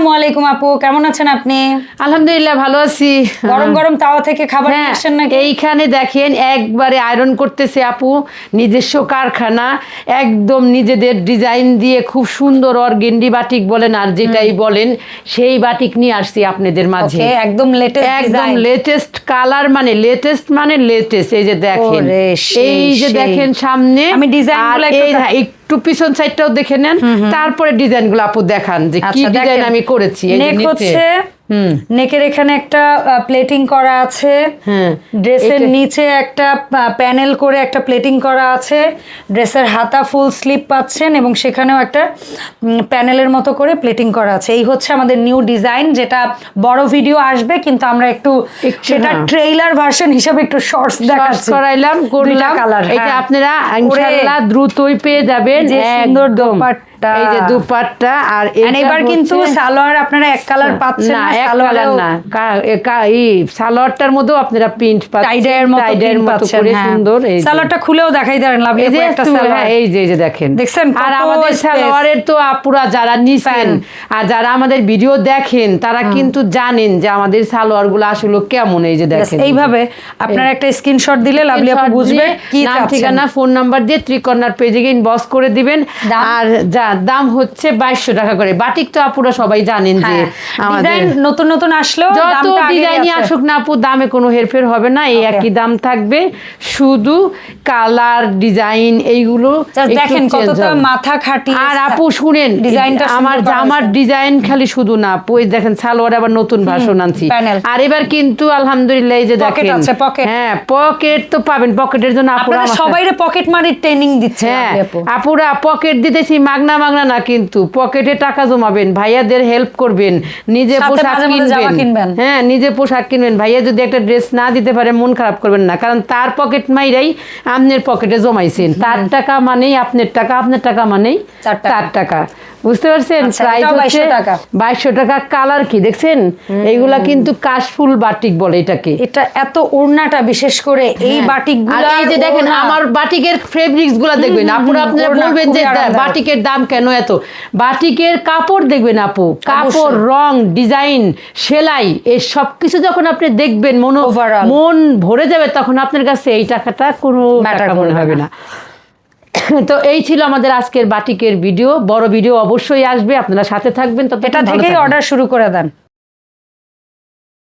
আসসালামু আলাইকুম আপু কেমন আছেন আপনি? আলহামদুলিল্লাহ ভালো আছি। গরম গরম তাওয়া থেকে খাবার হ্যাঁ আসছেন নাকি? এইখানে দেখেন একবারে আয়রন করতেছে আপু নিজস্ব কারখানা একদম নিজেদের ডিজাইন দিয়ে খুব সুন্দর অর্গেন্ডি বাটিক বলেন আর যেটাই বলেন সেই বাটিক নিয়ে আসছি আপনাদের মাঝে। একদম লেটেস্ট একদম লেটেস্ট কালার মানে লেটেস্ট মানে লেটেস্ট এই যে দেখেন। এই যে দেখেন সামনে আমি গুলো একটু একটু পিছন সাইডটাও দেখে নেন তারপরে ডিজাইনগুলো আপু দেখান যে কি আচ্ছা, ডিজাইন আমি করেছি এই। হচ্ছে নেকের এখানে একটা প্লেটিং করা আছে। হ্যাঁ, ড্রেসের নিচে একটা প্যানেল করে একটা প্লেটিং করা আছে। ড্রেসের হাতা ফুল স্লিপ পাচ্ছেন এবং সেখানেও একটা প্যানেলের মতো করে প্লেটিং করা আছে। এই হচ্ছে আমাদের নিউ ডিজাইন যেটা বড় ভিডিও আসবে কিন্তু আমরা একটু সেটা হ্যাঁ। ট্রেইলার ভার্সন হিসেবে একটু শর্টস দেখাচ্ছি। করাইলাম করলাম কালার এটা আপনারা ইনশাআল্লাহ দ্রুতই পেয়ে যাবেন। যে সুন্দর একদম। দোপাট্টা। এই যে দুপাট্টা আর এবার কিন্তু সালোয়ার আপনারা এক কালার পাচ্ছেন না এক কালার না। এই সালোয়ারটার মধ্যেও আপনারা প্রিন্ট পাচ্ছেন মতো করে হ্যাঁ। সুন্দর এই সালোয়ারটা খুলেও দেখাই দেন এই যে একটা সালোয়ার। হ্যাঁ, এই যে যে দেখেন। দেখছেন আর আমাদের সালোয়ারের তো আপুরা যারা নিছেন আর যারা আমাদের ভিডিও দেখেন তারা কিন্তু জানেন যে আমাদের সালোয়ারগুলো আসলে কেমন এই যে দেখেন। এইভাবে আপনার একটা স্ক্রিনশট দিলে লাভলি আপু বুঝবে কি নাম ঠিকানা ফোন নাম্বার দিয়ে ত্রিকর্ণার পেজে গিয়ে ইনবক্স করে দিবেন। আর যা দাম হচ্ছে বাইশশো টাকা করে। বাটিক তো আপুরা সবাই জানেন যে হ্যাঁ আমাদের নতুন নতুন আসলেও যত ডিজাইনই আসুক না আপু দামে কোনো হেরফের হবে না এই একই দাম থাকবে। শুধু কালার ডিজাইন এইগুলো দেখেন কতটা মাথা খাটিয়ে আর আপু শুনেন ডিজাইনটা আমার হয়েছে। ডিজাইন খালি শুধু না আপু এই দেখেন সালোয়ার আবার নতুন ভাষণ আনছি। আর এবার কিন্তু আলহামদুলিল্লাহ এই যে দেখেন। হ্যাঁ পকেট তো পাবেন। পকেটের জন্য আপুরা আপনারা আমার পকেট মারির ট্রেনিং দিচ্ছে হ্যাঁ আপুরা পকেট দিতেছি মাগনা মাগনা না কিন্তু। পকেটে টাকা জমাবেন ভাইয়াদের হেল্প করবেন নিজে পোশাক কিনবেন। হ্যাঁ নিজে পোশাক কিনবেন। ভাইয়া যদি একটা ড্রেস না দিতে পারে মন খারাপ করবেন না। কারণ তার পকেট মাইরাই আপনার পকেটে জমাইছেন। তার টাকা মানেই আপনার টাকা আপনার টাকা মানেই তার টাকা। বুঝতে পারছেন? আচ্ছা, প্রাইস হচ্ছে 2200 টাকা। বাইশশো টাকা। কালার কি দেখছেন? এইগুলা কিন্তু কাশফুল বাটিক বলে এটাকে। এটা এত ওড়নাটা বিশেষ করে এই বাটিক আর এই যে দেখেন আমার বাটিকের ফেব্রিক্সগুলা দেখবেন। আপনারা বলবেন যে বাটিকের দাম কেন এত? বাটিকের কাপড় দেখবেন আপু। কাপড় রং ডিজাইন সেলাই এই সব কিছু যখন আপনি দেখবেন মন মন ভরে যাবে তখন আপনার কাছে এই টাকাটা কোনো টাকা মনে হবে না। না তো এই ছিল আমাদের আজকের বাটিকের ভিডিও। বড় ভিডিও অবশ্যই আসবে আপনারা সাথে থাকবেন। তো এটা থেকেই অর্ডার শুরু করে দেন।